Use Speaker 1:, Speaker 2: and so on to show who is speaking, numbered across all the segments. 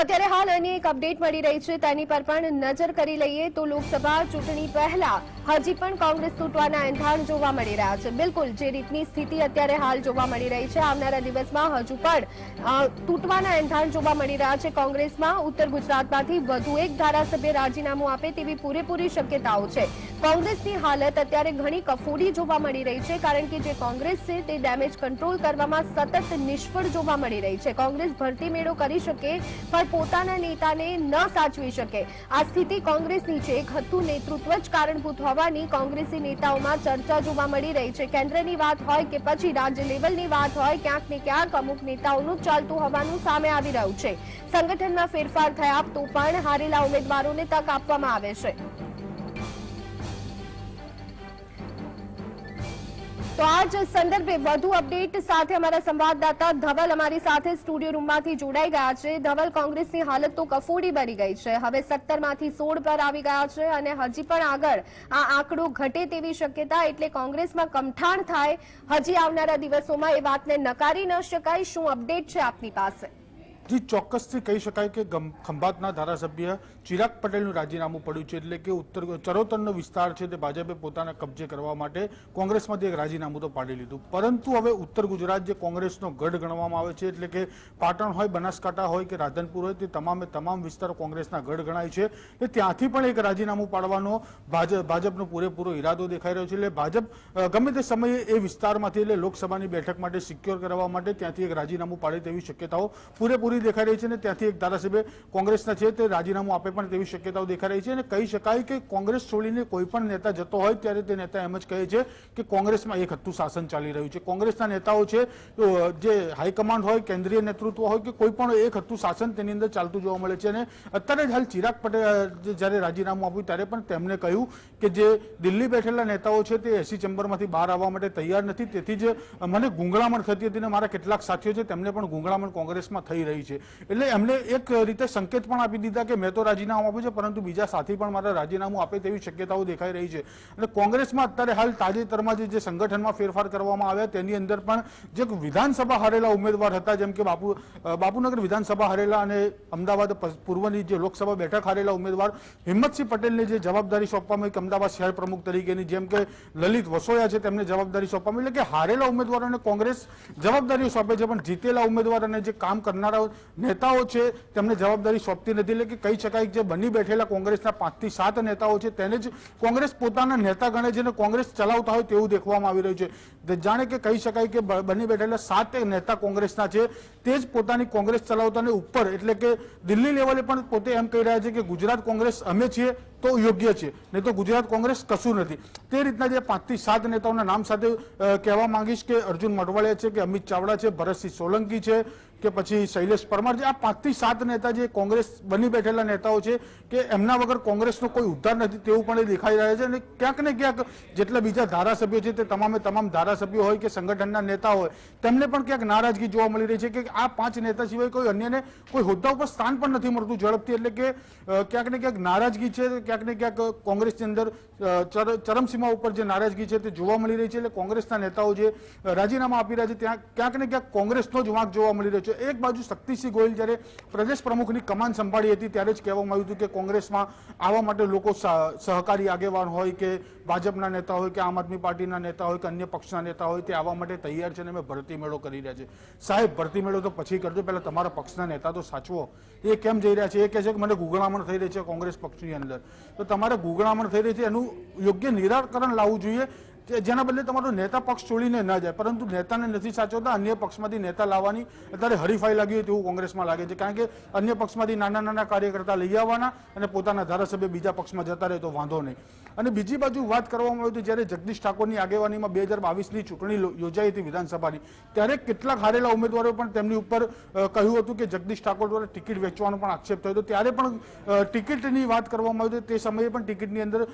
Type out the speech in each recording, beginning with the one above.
Speaker 1: અત્યારે હાલ એની એક અપડેટ મળી રહી છે. તેની પર પણ નજર કરી લઈએ તો લોકસભા ચૂંટણી પહેલા હજી પણ કોંગ્રેસ તૂટવાના એંધાણ જોવા મળી રહ્યા છે. બિલકુલ જે રીતની સ્થિતિ અત્યારે હાલ જોવા મળી રહી છે. આવનારા દિવસમાં હજુ પણ અ, તૂટવાના એંધાણ જોવા મળી રહ્યા છે કોંગ્રેસમાં. ઉત્તર ગુજરાતમાંથી વધુ એક ધારાસભ્ય રાજીનામું આપે તેવી પૂરેપૂરી શક્યતાઓ છે. કોંગ્રેસની હાલત અત્યારે ઘણી કફોડી જોવા મળી રહી છે, કારણ કે જે કોંગ્રેસ છે તે ડેમેજ કંટ્રોલ કરવામાં સતત નિષ્ફળ જોવા મળી રહી છે. કોંગ્રેસ ભરતી મેળો કરી શકે, પણ પોતાના નેતાને ન સાચવી શકે. આ સ્થિતિ કોંગ્રેસની છે. એક હતું નેતૃત્વ જ કારણભૂત હોવાની કોંગ્રેસી નેતાઓમાં ચર્ચા જોવા મળી રહી છે. કેન્દ્રની વાત હોય કે પછી રાજ્ય લેવલની વાત હોય, ક્યાંક ને ક્યાંક અમુક નેતાઓનું ચાલતું હોવાનું સામે આવી રહ્યું છે. સંગઠનમાં ફેરફાર થયા તો પણ હારેલા ઉમેદવારોને તક આપવામાં આવે છે. તો આ જ સંદર્ભે વધુ અપડેટ સાથે અમારા સંવાદદાતા ધવલ અમારી સાથે સ્ટુડિયો રૂમમાંથી જોડાઈ ગયા છે. ધવલ, કોંગ્રેસની હાલત તો કફોડી બની ગઈ છે. હવે સત્તરમાંથી સોળ પર આવી ગયા છે અને હજી પણ આગળ આ આંકડો ઘટે તેવી શક્યતા એટલે કોંગ્રેસમાં કમઠાણ થાય. હજી આવનારા દિવસોમાં એ વાતને નકારી ન શકાય. શું અપડેટ છે આપની પાસે?
Speaker 2: જી ચોક્કસથી કહી શકાય કે ખંભાતના ધારાસભ્ય ચિરાગ પટેલનું રાજીનામું પડ્યું છે એટલે કે ઉત્તર, ચરોતરનો વિસ્તાર છે તે ભાજપે પોતાના કબજે કરવા માટે કોંગ્રેસમાંથી એક રાજીનામું તો પાડી લીધું. પરંતુ હવે ઉત્તર ગુજરાત જે કોંગ્રેસનો ગઢ ગણવામાં આવે છે એટલે કે પાટણ હોય, બનાસકાંઠા હોય કે રાધનપુર હોય તે તમામે તમામ વિસ્તારો કોંગ્રેસના ગઢ ગણાય છે. એટલે ત્યાંથી પણ એક રાજીનામું પાડવાનો ભાજપ ભાજપનો પૂરેપૂરો ઈરાદો દેખાઈ રહ્યો છે. એટલે ભાજપ ગમે તે સમયે એ વિસ્તારમાંથી એટલે લોકસભાની બેઠક માટે સિક્યોર કરવા માટે ત્યાંથી એક રાજીનામું પાડે તેવી શક્યતાઓ પૂરેપૂરી દેખાઈ રહી છે અને ત્યાંથી એક ધારાસભ્ય કોંગ્રેસના છે, તે રાજીનામું આપે પણ તેવી શક્યતાઓ દેખાઈ રહી છે અને કહી શકાય કે કોંગ્રેસ છોડીને કોઈ પણ નેતા જતો હોય ત્યારે તે નેતા એમ જ કહે છે કે કોંગ્રેસમાં એક હતું શાસન ચાલી રહ્યું છે. કોંગ્રેસના નેતાઓ છે જે હાઈકમાન્ડ હોય, કેન્દ્રીય નેતૃત્વ હોય કે કોઈ પણ એક હતું શાસન તેની અંદર ચાલતું જોવા મળે છે અને અત્યારે જ હાલ ચિરાગ પટેલ જ્યારે રાજીનામું આપ્યું ત્યારે પણ તેમણે કહ્યું કે જે દિલ્હી બેઠેલા નેતાઓ છે તે એસી ચેમ્બરમાંથી બહાર આવવા માટે તૈયાર નથી. તેથી જ મને ગુંગળામણ થતી હતી અને મારા કેટલાક સાથીઓ છે તેમને પણ ગુંગળામણ કોંગ્રેસમાં થઈ રહી છે. એટલે એમને એક રીતે સંકેત પણ આપી દીધા કે મેં તો રાજીનામું આપ્યું છે, પરંતુ બીજા સાથી પણ મારા રાજીનામું આપે તેવી શક્યતાઓ દેખાઈ રહી છે. અને કોંગ્રેસમાં અત્યારે હાલ તાજેતરમાં જે- સંગઠનમાં ફેરફાર કરવામાં આવ્યા, તેની અંદર પણ જે વિધાનસભા હારેલા ઉમેદવાર હતા, જેમ કે બાપુ બાપુનગર વિધાનસભા હારેલા અને અમદાવાદ પૂર્વની જે લોકસભા બેઠક હારેલા ઉમેદવાર હિંમતસિંહ પટેલને જે જવાબદારી સોંપવામાં આવી અમદાવાદ શહેર પ્રમુખ તરીકેની, જેમ કે લલિત વસોયા છે, તેમને જવાબદારી સોંપવામાં એટલે કે હારેલા ઉમેદવારોને કોંગ્રેસ જવાબદારીઓ સોંપે છે, પણ જીતેલા ઉમેદવાર અને જે કામ કરનારા નેતાઓ છે, તેમને જવાબદારી સોંપતી નથી. એટલે કે કહી શકાય જે બની બેઠેલા કોંગ્રેસના પાંચથી સાત નેતાઓ છે, તેને જ કોંગ્રેસ પોતાના નેતા ગણે છે અને કોંગ્રેસ ચલાવતા હોય તેવું દેખવામાં આવી રહ્યું છે. જાણે કે કહી શકાય કે બની બેઠેલા સાત નેતા કોંગ્રેસના છે, તે જ પોતાની કોંગ્રેસ ચલાવતાને ઉપર, એટલે કે દિલ્હી લેવલે પણ પોતે એમ કહી રહ્યા છે કે ગુજરાત કોંગ્રેસ અમે છીએ તો યોગ્ય છે. નહીં તો ગુજરાત કોંગ્રેસ કશું નથી. તે રીતના જે પાંચથી સાત નેતાઓના નામ સાથે કહેવા માંગીશ કે અર્જુન મટવાળિયા છે, કે અમિત ચાવડા છે, ભરતસિંહ સોલંકી છે કે પછી શૈલેષ પરમાર છે આ પાંચથી સાત નેતા જે કોંગ્રેસ બની બેઠેલા નેતાઓ છે કે એમના વગર કોંગ્રેસનો કોઈ ઉદ્ધાર નથી તેવું પણ દેખાઈ રહ્યા છે અને ક્યાંક ને ક્યાંક જેટલા બીજા ધારાસભ્યો છે તે તમામે તમામ ધારાસભ્યો હોય કે સંગઠનના નેતા હોય, તેમને પણ ક્યાંક નારાજગી જોવા મળી રહી છે કે આ પાંચ નેતા સિવાય કોઈ અન્યને કોઈ હોદ્દા ઉપર સ્થાન પણ નથી મળતું ઝડપથી એટલે કે ક્યાંક ને ક્યાંક નારાજગી છે, ક્યાંક ને ક્યાંક કોંગ્રેસની અંદર ચર- ચરમસીમા ઉપર જે નારાજગી છે તે જોવા મળી રહી છે એટલે કોંગ્રેસના નેતાઓ જે રાજીનામા આપી રહ્યા છે ત્યાં ક્યાંક ને ક્યાંક કોંગ્રેસનો જ વાંક જોવા મળી રહ્યો છે. એક બાજુ શક્તિસિંહ ગોહિલ જ્યારે પ્રદેશ પ્રમુખની કમાન સંભાળી હતી, ત્યારે જ કહેવામાં આવ્યું હતું કે કોંગ્રેસમાં આવવા માટે લોકો સહકારી આગેવાન હોય કે ભાજપના નેતા હોય કે આમ આદમી પાર્ટીના નેતા હોય કે અન્ય પક્ષના નેતા હોય, તે આવવા માટે તૈયાર છે અને અમે ભરતી મેળો કરી રહ્યા છે. સાહેબ, ભરતી મેળો તો પછી કરજો. પહેલાં તમારા પક્ષના નેતા તો સાચવો. એ કેમ જઈ રહ્યા છે? એ કહે છે કે મને ગુગળામણ થઈ રહી છે કોંગ્રેસ પક્ષની અંદર. તો તમારે ગુગળામણ થઈ રહી છે એનું યોગ્ય નિરાકરણ લાવવું જોઈએ. જેના બદલે તમારો નેતા પક્ષ છોડીને ન જાય, પરંતુ નેતાને નથી સાચવતા, અન્ય પક્ષમાંથી નેતા લાવવાની અત્યારે હરીફાઈ લાગી હોય તેવું કોંગ્રેસમાં લાગે છે. કારણ કે અન્ય પક્ષમાંથી નાના નાના કાર્યકર્તા લઈ આવવાના અને પોતાના ધારાસભ્ય બીજા પક્ષમાં જતા રહે તો વાંધો નહીં. અને બીજી બાજુ વાત કરવામાં આવી હતી જ્યારે જગદીશ ઠાકોરની આગેવાનીમાં બે હજાર બાવીસની ચૂંટણી યોજાઈ હતી વિધાનસભાની, ત્યારે કેટલાક હારેલા ઉમેદવારો પણ તેમની ઉપર કહ્યું હતું કે જગદીશ ઠાકોર દ્વારા ટિકિટ વેચવાનો પણ આક્ષેપ થયો હતો. ત્યારે પણ ટિકિટની વાત કરવામાં આવી હતી તે સમયે પણ ટિકિટની અંદર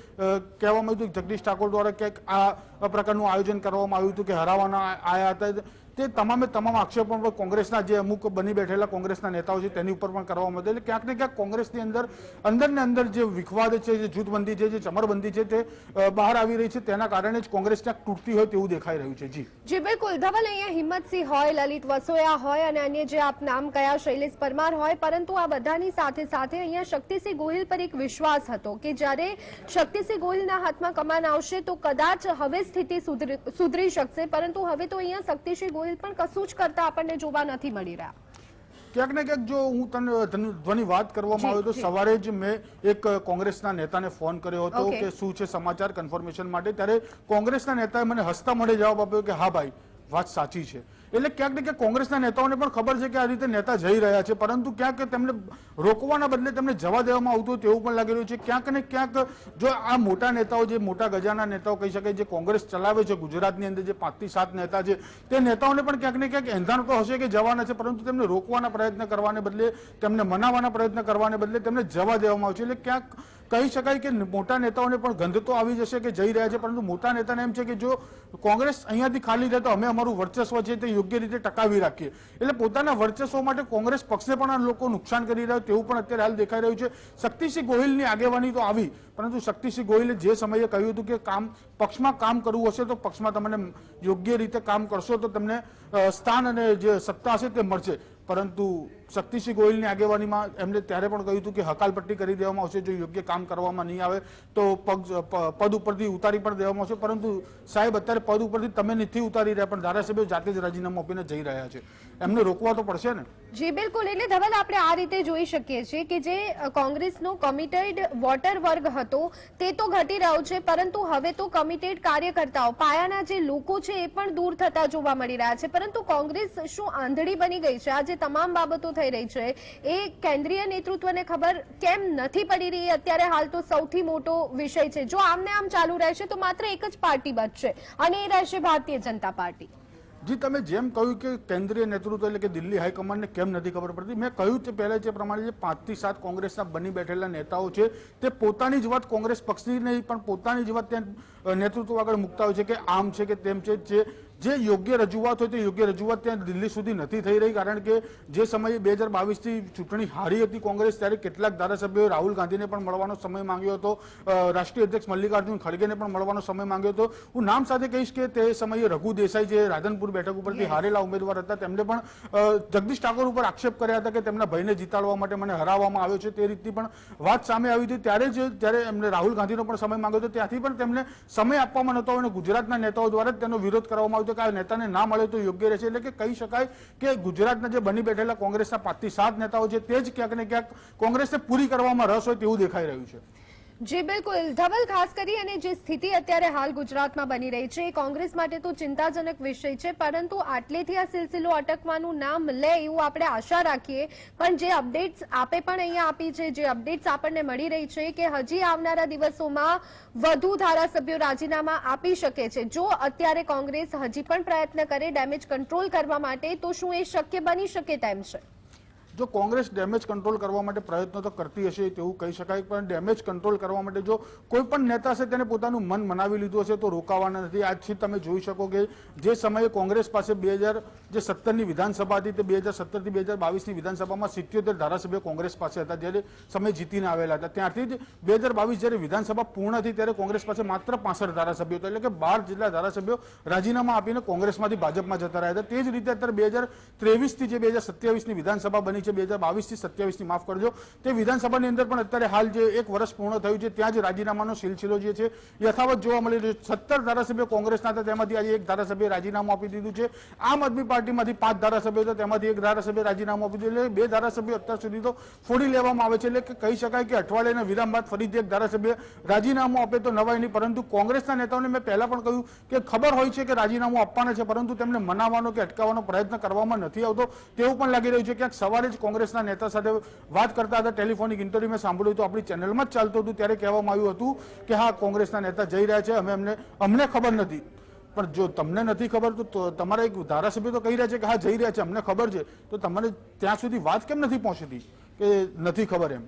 Speaker 2: કહેવામાં આવ્યું હતું કે જગદીશ ઠાકોર દ્વારા ક્યાંક આ પ્રકારનું આયોજન કરવામાં આવ્યું હતું કે હરાવવાના આયા હતા. તે તમામે તમામ આક્ષેપો પણ કોંગ્રેસના જે અમુક બની બેઠેલા કોંગ્રેસના નેતાઓ છે, તેની ઉપર પણ કરવામાં આવે એટલે ક્યાંક ને ક્યાંક કોંગ્રેસની અંદર અંદર ને અંદર જે વિખવાદ છે, જે જૂથબંધી છે, જે ચમરબંધી છે, તે બહાર આવી રહી છે. તેના કારણે જ કોંગ્રેસ ક્યાંક તૂટતી હોય તેવું દેખાઈ રહ્યું છે. જી.
Speaker 1: જી, બિલકુલ. ધવલ અહીંયા હિંમતસિંહ હોય, લલિત વસોયા હોય અને અન્ય જે આપ નામ કયા, શૈલેષ પરમાર હોય, પરંતુ આ બધાની સાથે સાથે અહીંયા શક્તિસિંહ ગોહિલ પર એક વિશ્વાસ હતો કે જ્યારે શક્તિસિંહ ગોહિલના હાથમાં કમાન આવશે, તો કદાચ હવે સ્થિતિ સુધરી શકશે. પરંતુ હવે તો અહીંયા શક્તિસિંહ ગોહિલ પણ કશું જ કરતા આપણને જોવા નથી મળી રહ્યા.
Speaker 2: ક્યાંક ને ક્યાંક જો હું તને ધ્વની વાત કરવામાં આવ્યો તો સવારે જ મેં એક કોંગ્રેસના નેતાને ફોન કર્યો હતો કે શું છે સમાચાર કન્ફર્મેશન માટે. ત્યારે કોંગ્રેસના નેતાએ મને હસતા મળે જવાબ આપ્યો કે હા ભાઈ વાત સાચી છે. એટલે ક્યાંક ને ક્યાંક કોંગ્રેસના નેતાઓને પણ ખબર છે કે આ રીતે નેતા જઈ રહ્યા છે, પરંતુ ક્યાંક તેમને રોકવાના બદલે તેમને જવા દેવામાં આવતું તેવું પણ લાગી રહ્યું છે. ક્યાંક ને ક્યાંક જો આ મોટા નેતાઓ જે મોટા ગજાના નેતાઓ કહી શકાય, જે કોંગ્રેસ ચલાવે છે, ગુજરાતની અંદર જે પાંચથી સાત નેતા છે, તે નેતાઓને પણ ક્યાંક ને ક્યાંક એંધાણ તો હશે કે જવાના છે, પરંતુ તેમને રોકવાના પ્રયત્ન કરવાને બદલે, તેમને મનાવવાના પ્રયત્ન કરવાને બદલે તેમને જવા દેવામાં આવશે. એટલે ક્યાંક કહી શકાય કે મોટા નેતાઓને પણ ગંધ તો આવી જશે કે જઈ રહ્યા છે, પરંતુ મોટા નેતાને એમ છે કે જો કોંગ્રેસ અહીંયાથી ખાલી રહે તો અમે અમારું વર્ચસ્વ છે તે યોગ્ય રીતે ટકાવી રાખીએ. એટલે પોતાના વર્ચસ્વ માટે કોંગ્રેસ પક્ષને પણ આ લોકો નુકસાન કરી રહ્યા તેવું પણ અત્યારે હાલ દેખાઈ રહ્યું છે. શક્તિસિંહ ગોહિલની આગેવાની તો આવી, પરંતુ શક્તિસિંહ ગોહિલે જે સમયે કહ્યું હતું કે કામ, પક્ષમાં કામ કરવું હશે તો પક્ષમાં તમને યોગ્ય રીતે કામ કરશો તો તમને સ્થાન અને જે સત્તા હશે તે મળશે. પરંતુ શક્તિસિંહ ગોહિલની આગેવાનીમાં એમને ત્યારે પણ કહ્યું હતું કે હકાલપટ્ટી કરી દેવામાં આવશે, જો યોગ્ય કામ કરવામાં નહીં આવે તો પગ પદ ઉપરથી ઉતારી પણ દેવામાં આવશે. પરંતુ સાહેબ, અત્યારે પદ ઉપરથી તમે નથી ઉતારી રહ્યા, પણ ધારાસભ્યો જાતે જ રાજીનામું આપીને જઈ રહ્યા છે. એમને રોકવા તો પડશે ને?
Speaker 1: જી, બિલકુલ. એટલે ધવલ, આપણે આ રીતે જોઈ શકીએ છીએ કે જે કોંગ્રેસનો કમિટેડ વોટર વર્ગ હતો, તે તો ઘટી રહ્યો છે, પરંતુ હવે તો કમિટેડ કાર્યકર્તાઓ, પાયાના જે લોકો છે, એ પણ દૂર થતા જોવા મળી રહ્યા છે. પરંતુ કોંગ્રેસ શું આંધળી બની ગઈ છે? આજે તમામ બાબતો થઈ રહી છે. એ કેન્દ્રીય નેતૃત્વને ખબર કેમ નથી પડી રહી? અત્યારે હાલ તો સૌથી મોટો વિષય છે. જો આમને આમ ચાલુ રહેશે તો માત્ર એક જ પાર્ટી બચશે અને એ રહેશે ભારતીય જનતા પાર્ટી.
Speaker 2: જી, તમે જેમ કહ્યું કે કેન્દ્રીય નેતૃત્વ એટલે કે દિલ્હી હાઈકમાન્ડને કેમ નથી ખબર પડતી, મેં કહ્યું તે પહેલાં જે પ્રમાણે જે પાંચથી સાત કોંગ્રેસના બની બેઠેલા નેતાઓ છે, તે પોતાની જ વાત કોંગ્રેસ પક્ષની નહીં, પણ પોતાની જ વાત ત્યાં નેતૃત્વ આગળ મૂકતા હોય છે કે આમ છે કે તેમ છે, જે જે યોગ્ય રજૂઆત હોય તે યોગ્ય રજૂઆત ત્યાં દિલ્હી સુધી નથી થઈ રહી કારણ કે જે સમયે બે હજાર બાવીસથી ચૂંટણી હારી હતી કોંગ્રેસ ત્યારે કેટલાક ધારાસભ્યોએ રાહુલ ગાંધીને પણ મળવાનો સમય માંગ્યો હતો. રાષ્ટ્રીય અધ્યક્ષ મલ્લિકાર્જુન ખડગેને પણ મળવાનો સમય માંગ્યો હતો. હું નામ સાથે કહીશ કે તે સમયે રઘુ દેસાઈ જે રાધનપુર બેઠક ઉપરથી હારેલા ઉમેદવાર હતા તેમને પણ જગદીશ ઠાકોર ઉપર આક્ષેપ કર્યા હતા કે તેમના ભાઈને જીતાડવા માટે મને હરાવવામાં આવ્યો છે તે રીતની પણ વાત સામે આવી હતી. ત્યારે જ જ્યારે એમને રાહુલ ગાંધીનો પણ સમય માંગ્યો હતો. ત્યાંથી પણ તેમને સમય આપવામાં નહોતો અને ગુજરાતના નેતાઓ દ્વારા જ તેનો વિરોધ કરવામાં આવ્યો હતો કે આ નેતાને ના મળે તો યોગ્ય રહેશે. એટલે કે કહી શકાય કે ગુજરાતના જે બની બેઠેલા કોંગ્રેસના પાંચથી સાત નેતાઓ છે, તે જ ક્યાંક ને ક્યાંક કોંગ્રેસને પૂરી કરવામાં રસ હોય તેવું દેખાઈ રહ્યું છે.
Speaker 1: જી, બિલકુલ. ધવલ, ખાસ કરી અને જે સ્થિતિ અત્યારે હાલ ગુજરાતમાં બની રહી છે, એ કોંગ્રેસ માટે તો ચિંતાજનક વિષય છે, પરંતુ આટલેથી આ સિલસિલો અટકવાનું નામ લે એવું આપણે આશા રાખીએ. પણ જે અપડેટ્સ આપે પણ અહીંયા આપી છે, જે અપડેટ્સ આપણને મળી રહી છે, કે હજી આવનારા દિવસોમાં વધુ ધારાસભ્યો રાજીનામા આપી શકે છે. જો અત્યારે કોંગ્રેસ હજી પણ પ્રયત્ન કરે, ડેમેજ કંટ્રોલ કરવા માટે, તો શું એ શક્ય બની શકે તેમ છે?
Speaker 2: જો કોંગ્રેસ ડેમેજ કંટ્રોલ કરવા માટે પ્રયત્નો તો કરતી હશે તેવું કહી શકાય, પણ ડેમેજ કંટ્રોલ કરવા માટે જો કોઈ પણ નેતા છે તેને પોતાનું મન મનાવી લીધું હશે તો રોકાવાના નથી. આજથી તમે જોઈ શકો કે જે સમયે કોંગ્રેસ પાસે બે હજાર જે સત્તરની વિધાનસભા હતી તે બે હજાર સત્તરથી બે હજાર બાવીસની વિધાનસભામાં સિત્યોતેર ધારાસભ્યો કોંગ્રેસ પાસે હતા જ્યારે સમય જીતીને આવેલા હતા. ત્યારથી જ બે હજાર બાવીસ જ્યારે વિધાનસભા પૂર્ણ હતી ત્યારે કોંગ્રેસ પાસે માત્ર પાસઠ ધારાસભ્યો હતા. એટલે કે બાર જેટલા ધારાસભ્યો રાજીનામા આપીને કોંગ્રેસમાંથી ભાજપમાં જતા રહ્યા હતા. તે જ રીતે અત્યારે બે હજાર ત્રેવીસથી જે બે હજાર સત્યાવીસની વિધાનસભા બની બે હજાર બાવીસથી સત્યાવીસની, માફ કરજો. તે વિધાનસભાની અંદર પણ અત્યારે હાલ જે એક વર્ષ પૂર્ણ થયું છે, ત્યાં જ રાજીનામાનો સિલસિલો જે છે, યથાવત જોવા મળી રહ્યો છે સત્તર ધારાસભ્યો કોંગ્રેસના હતા, તેમાંથી આજે એક ધારાસભ્ય રાજીનામું આપી દીધું છે. આમ આદમી પાર્ટીમાંથી પાંચ ધારાસભ્યો હતા, તેમાંથી એક ધારાસભ્ય રાજીનામું આપી દીધું એટલે બે ધારાસભ્યો અત્યાર સુધી તો ફોડી લેવામાં આવે છે. એટલે કે કહી શકાય કે અઠવાડિયાના વિરામ બાદ ફરીથી એક ધારાસભ્ય રાજીનામું આપે તો નવાય નહીં. પરંતુ કોંગ્રેસના નેતાઓને મેં પહેલા પણ કહ્યું કે ખબર હોય છે કે રાજીનામું આપવાના છે, પરંતુ તેમને મનાવવાનો કે અટકાવવાનો પ્રયત્ન કરવામાં નથી આવતો. તેવું પણ લાગી રહ્યું છે. ક્યાંક સવારે જ કોંગ્રેસના નેતા સાથે વાત કરતા હતા, ટેલિફોનિક ઇન્ટરવ્યુ મેં સાંભળ્યું હતું, આપણી ચેનલમાં જ ચાલતું હતું, ત્યારે કહેવામાં આવ્યું હતું કે હા, કોંગ્રેસના નેતા જઈ રહ્યા છે, અમે અમને અમને ખબર નથી. પણ જો તમને નથી ખબર, તો તમારા એક ધારાસભ્ય તો કહી રહ્યા છે કે હા, જઈ રહ્યા છે, અમને ખબર છે. તો તમને ત્યાં સુધી વાત કેમ નથી પહોંચતી? કે નથી ખબર એમ?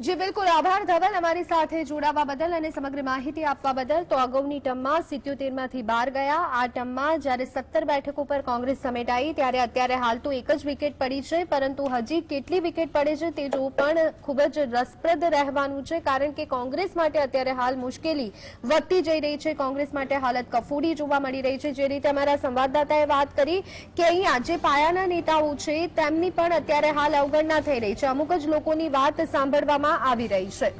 Speaker 1: જી, બિલકુલ. આભાર ધવલ અમારી સાથે જોડાવા બદલ અને સમગ્ર માહિતી આપવા બદલ. તો અગાઉની ટમમાં સિત્યોતેરમાંથી બહાર ગયા. આ ટમમાં જ્યારે સત્તર બેઠકો પર કોંગ્રેસ સમેટાઈ, ત્યારે અત્યારે હાલ તો એક જ વિકેટ પડી છે. પરંતુ હજી કેટલી વિકેટ પડે છે તે જોવું પણ ખૂબ જ રસપ્રદ રહેવાનું છે, કારણ કે કોંગ્રેસ માટે અત્યારે હાલ મુશ્કેલી વધતી જઈ રહી છે. કોંગ્રેસ માટે હાલત કફોડી જોવા મળી રહી છે. જે રીતે અમારા સંવાદદાતાએ વાત કરી કે અહીંયા જે પાયાના નેતાઓ છે, તેમની પણ અત્યારે હાલ અવગણના થઈ રહી છે. અમુક જ લોકોની વાત સાંભળવામાં આવી રહી છે.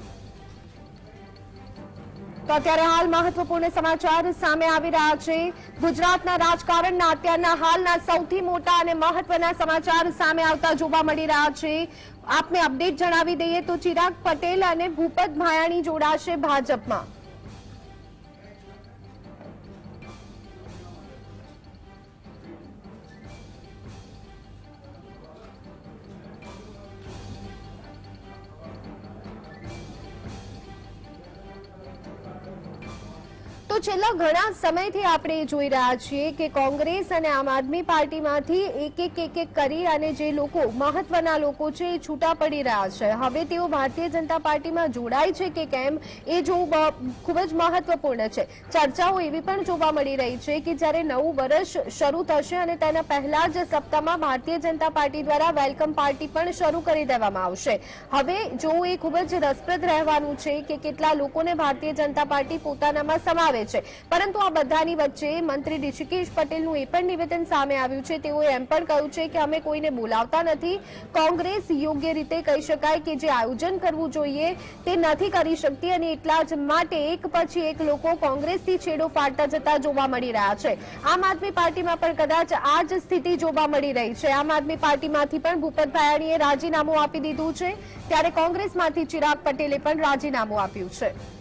Speaker 1: તો અત્યારે હાલ મહત્વપૂર્ણ સમાચાર સામે આવી રહ્યા છે. ગુજરાતના રાજકારણના અત્યારના હાલના સૌથી મોટા અને મહત્વના સમાચાર સામે આવતા જોવા મળી રહ્યા છે. આપને અપડેટ જણાવી દઈએ તો ચિરાગ પટેલ અને ભૂપત ભાયાણી જોડાશે ભાજપમાં. છેલ્લા ઘણા સમયથી આપણે જોઈ રહ્યા છીએ કે કોંગ્રેસ અને આમ આદમી પાર્ટીમાંથી એક એક એક એક કરી અને જે લોકો મહત્વના લોકો છે એ છૂટા પડી રહ્યા છે. હવે તેઓ ભારતીય જનતા પાર્ટીમાં જોડાય છે કે કેમ એ જોવું ખૂબ જ મહત્વપૂર્ણ છે. ચર્ચાઓ એવી પણ જોવા મળી રહી છે કે જ્યારે નવું વર્ષ શરૂ થશે અને તેના પહેલા જ સપ્તાહમાં ભારતીય જનતા પાર્ટી દ્વારા વેલકમ પાર્ટી પણ શરૂ કરી દેવામાં આવશે. હવે જોવું એ ખૂબ જ રસપ્રદ રહેવાનું છે કે કેટલા લોકોને ભારતીય જનતા પાર્ટી પોતાનામાં સમાવે છે. પરંતુ આ બધાની વચ્ચે મંત્રી ઋષિકેશ પટેલનું એ પણ નિવેદન સામે આવ્યું છે. તેઓએ એમ પણ કહ્યું છે કે અમે કોઈને બોલાવતા નથી. કોંગ્રેસ યોગ્ય રીતે કહી શકાય કે જે આયોજન કરવું જોઈએ તે નથી કરી શકતી અને એટલા જ માટે એક પછી એક લોકો કોંગ્રેસથી છેડો ફાટતા જતા જોવા મળી રહ્યા છે. આમ આદમી પાર્ટીમાં પણ કદાચ આ જ સ્થિતિ જોવા મળી રહી છે. આમ આદમી પાર્ટીમાંથી પણ ભૂપત ભાયાણીએ રાજીનામું આપી દીધું છે. ત્યારે કોંગ્રેસમાંથી ચિરાગ પટેલે પણ રાજીનામું આપ્યું છે.